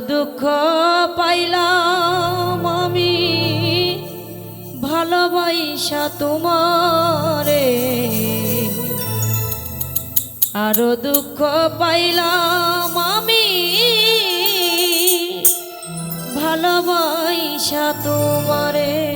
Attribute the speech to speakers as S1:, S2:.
S1: দুঃখ পাইলাম আমি। ভালোবাসা তোমারে। আরও দুঃখ পাইলাম আমি। ভালোবাসা তোমারে।